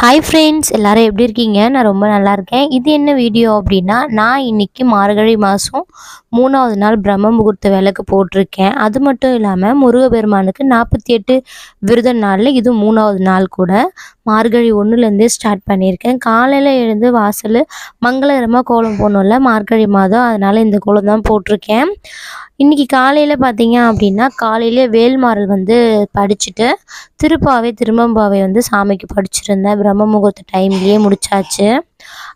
Hi friends எல்லோரும் எப்படி இருக்கீங்க? நான் ரொம்ப நல்லா இருக்கேன். இது என்ன வீடியோ அப்படின்னா நான் இன்னைக்கு மார்கழி மாதம் மூணாவது நாள் பிரம்ம முகூர்த்த விளக்கு போட்டிருக்கேன். அது மட்டும் இல்லாமல் முருகப்பெருமானுக்கு நாற்பத்தி எட்டு விரத நாளில் இது மூணாவது நாள் கூட மார்கழி ஒன்றுலேருந்தே ஸ்டார்ட் பண்ணியிருக்கேன். காலையில் எழுந்து வாசல் மங்களகரமாக கோலம் போடணும்ல மார்கழி மாதம். அதனால் இந்த கோலம் தான் போட்டிருக்கேன். இன்றைக்கி காலையில் பார்த்தீங்க அப்படின்னா காலையிலே வேல்மாறல் வந்து படிச்சுட்டு திருப்பாவை திரும்பம்பாவை வந்து சாமிக்கு படிச்சிருந்தேன். பிரம்ம முகூர்த்த டைம்லேயே முடிச்சாச்சு.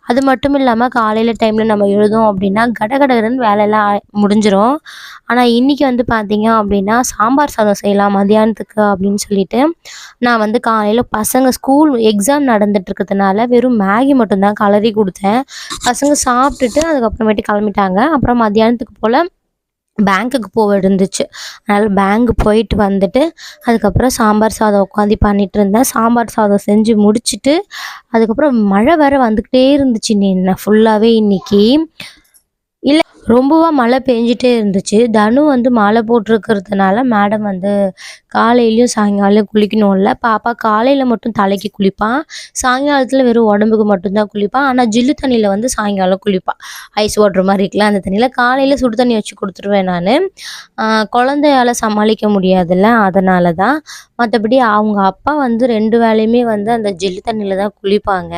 அது மட்டும் இல்லாமல் காலையில் டைமில் நம்ம எழுதும் அப்படின்னா கடகடகடன்னு வேலையெல்லாம் ஆ- ஆனால் இன்றைக்கி வந்து பார்த்தீங்க அப்படின்னா சாம்பார் சாதம் செய்யலாம் மதியானத்துக்கு அப்படின்னு சொல்லிட்டு நான் வந்து காலையில் பசங்க ஸ்கூல் எக்ஸாம் நடந்துட்டுருக்கிறதுனால வெறும் மேகி மட்டும்தான் கலரி கொடுத்தேன். பசங்க சாப்பிட்டுட்டு அதுக்கப்புறமேட்டு கிளம்பிட்டாங்க. அப்புறம் மதியானத்துக்கு போல் பேங்க்குக்கு போக இருந்துச்சு அதனால் பேங்க் போயிட்டு வந்துட்டு அதுக்கப்புறம் சாம்பார் சாதம் உட்காந்து பண்ணிட்டு இருந்தேன். சாம்பார் சாதம் செஞ்சு முடிச்சுட்டு அதுக்கப்புறம் மழை வேறு வந்துக்கிட்டே இருந்துச்சு. நீ ஃபுல்லாகவே இன்னைக்கு ரொம்பவா மழை பெஞ்சிட்டே இருந்துச்சு. தனு வந்து மாலை போட்டிருக்கிறதுனால மேடம் வந்து காலையிலையும் சாயங்காலம் குளிக்கணும்ல. பாப்பா காலையில் மட்டும் தலைக்கு குளிப்பான். சாயங்காலத்தில் வெறும் உடம்புக்கு மட்டும்தான் குளிப்பான். ஆனால் ஜில்லு தண்ணியில் வந்து சாயங்காலம் குளிப்பாள் ஐஸ் வாட்ரு மாதிரி இருக்குல்ல அந்த தண்ணியில். காலையில் சுடு தண்ணி வச்சு கொடுத்துருவேன் நான். குழந்தையால் சமாளிக்க முடியாதுல்ல. அதனால தான் மற்றபடி அவங்க அப்பா வந்து ரெண்டு வேளையுமே வந்து அந்த ஜில்லு தண்ணியில் தான் குளிப்பாங்க.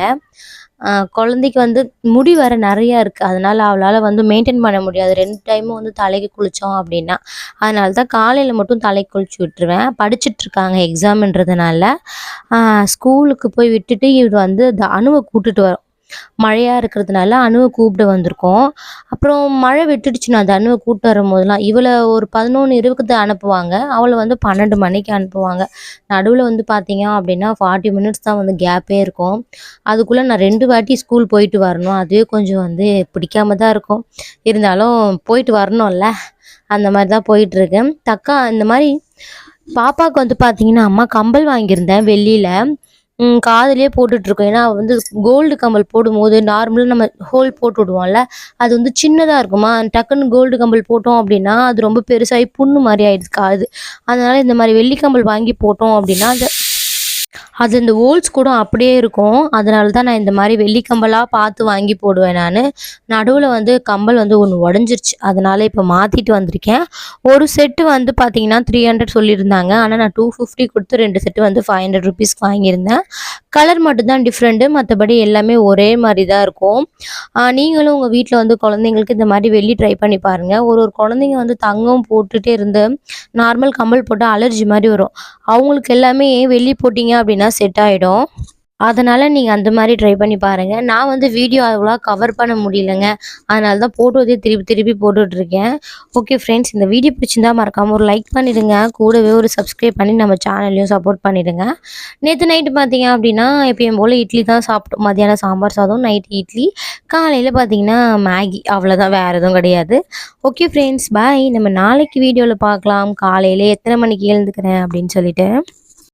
குழந்தைக்கு வந்து முடி வேறு நிறையா இருக்குது அதனால் அவளால் வந்து மெயின்டைன் பண்ண முடியாது. ரெண்டு டைமும் வந்து தலைக்கு குளித்தோம் அப்படின்னா அதனால தான் காலையில் மட்டும் தலைக்கு குளிச்சு விட்டுருவேன். படிச்சுட்ருக்காங்க எக்ஸாம்ன்றதுனால ஸ்கூலுக்கு போய் விட்டுட்டு இவர் வந்து அணுவை கூட்டுட்டு வரோம். மழையாக இருக்கிறதுனால அணுவை கூப்பிட்டு வந்திருக்கோம். அப்புறம் மழை விட்டுடுச்சு நான் அணுவை கூப்பிட்டு வரும்போதெல்லாம் இவளை ஒரு பதினொன்று இருபது அனுப்புவாங்க. அவளை வந்து பன்னெண்டு மணிக்கு அனுப்புவாங்க. நடுவில் வந்து பார்த்தீங்க அப்படின்னா ஃபார்ட்டி மினிட்ஸ் தான் வந்து கேப்பே இருக்கும். அதுக்குள்ளே நான் ரெண்டு வாட்டி ஸ்கூல் போயிட்டு வரணும். அதுவே கொஞ்சம் வந்து பிடிக்காம தான் இருக்கும். இருந்தாலும் போயிட்டு வரணும்ல. அந்த மாதிரி தான் போயிட்டுருக்கு தக்கா இந்த மாதிரி பாப்பாவுக்கு வந்து பார்த்தீங்கன்னா அம்மா கம்பல் வாங்கியிருந்தேன் வெளியில். காதுலயே போட்டுட்ருக்கோம். ஏன்னா வந்து கோல்டு கம்பல் போடும்போது நார்மலாக நம்ம ஹோல் போட்டு விடுவோம்ல அது வந்து சின்னதாக இருக்குமா? டக்குன்னு கோல்டு கம்பல் போட்டோம் அப்படின்னா அது ரொம்ப பெருசாகி புண்ணு மாதிரி ஆயிடுது காது. அதனால் இந்த மாதிரி வெள்ளி கம்பல் வாங்கி போட்டோம் அப்படின்னா அந்த அது இந்த ஹோல்ஸ் கூட அப்படியே இருக்கும். அதனால தான் நான் இந்த மாதிரி வெள்ளி கம்பலாக பார்த்து வாங்கி போடுவேன் நான். நடுவில் வந்து கம்பல் வந்து ஒன்று உடஞ்சிருச்சு. அதனால் இப்போ மாற்றிட்டு வந்திருக்கேன். ஒரு செட்டு வந்து பார்த்தீங்கன்னா த்ரீ ஹண்ட்ரட் சொல்லியிருந்தாங்க. ஆனால் நான் டூ ஃபிஃப்டி கொடுத்து ரெண்டு செட்டு வந்து ஃபைவ் ஹண்ட்ரட் ருபீஸ்க்கு வாங்கியிருந்தேன். கலர் மட்டும்தான் டிஃப்ரெண்ட்டு மற்றபடி எல்லாமே ஒரே மாதிரி தான் இருக்கும் நீங்களும் உங்கள் வீட்டில் வந்து குழந்தைங்களுக்கு இந்த மாதிரி வெள்ளி ட்ரை பண்ணி பாருங்கள் ஒரு ஒரு குழந்தைங்க வந்து தங்கம் போட்டுகிட்டே இருந்து நார்மல் கம்பல் போட்டால் அலர்ஜி மாதிரி வரும். அவங்களுக்கு எல்லாமே வெள்ளி போட்டிங்க அப்படின்னா செட் ஆகிடும் அதனால் நீங்கள் அந்த மாதிரி ட்ரை பண்ணி பாருங்கள் நான் வந்து வீடியோ அவ்வளோ கவர் பண்ண முடியலங்க. அதனால தான் போட்டோதே திருப்பி திருப்பி போட்டுட்ருக்கேன் ஓகே ஃப்ரெண்ட்ஸ் இந்த வீடியோ பிடிச்சிருந்தா மறக்காமல் ஒரு லைக் பண்ணிவிடுங்க கூடவே ஒரு சப்ஸ்கிரைப் பண்ணி நம்ம சேனல்லையும் சப்போர்ட் பண்ணிவிடுங்க நேற்று நைட்டு பார்த்தீங்க அப்படின்னா எப்பயும் போல் இட்லி தான் சாப்பிட்டோம். மத்தியானம் சாம்பார் சாதம் நைட் இட்லி. காலையில் பார்த்தீங்கன்னா மேகி. அவ்வளோதான் வேறு எதுவும் கிடையாது. ஓகே ஃப்ரெண்ட்ஸ் பாய் நம்ம நாளைக்கு வீடியோவில் பார்க்கலாம். காலையில் எத்தனை மணிக்கு எழுந்துக்கிறேன் அப்படின்னு சொல்லிட்டு.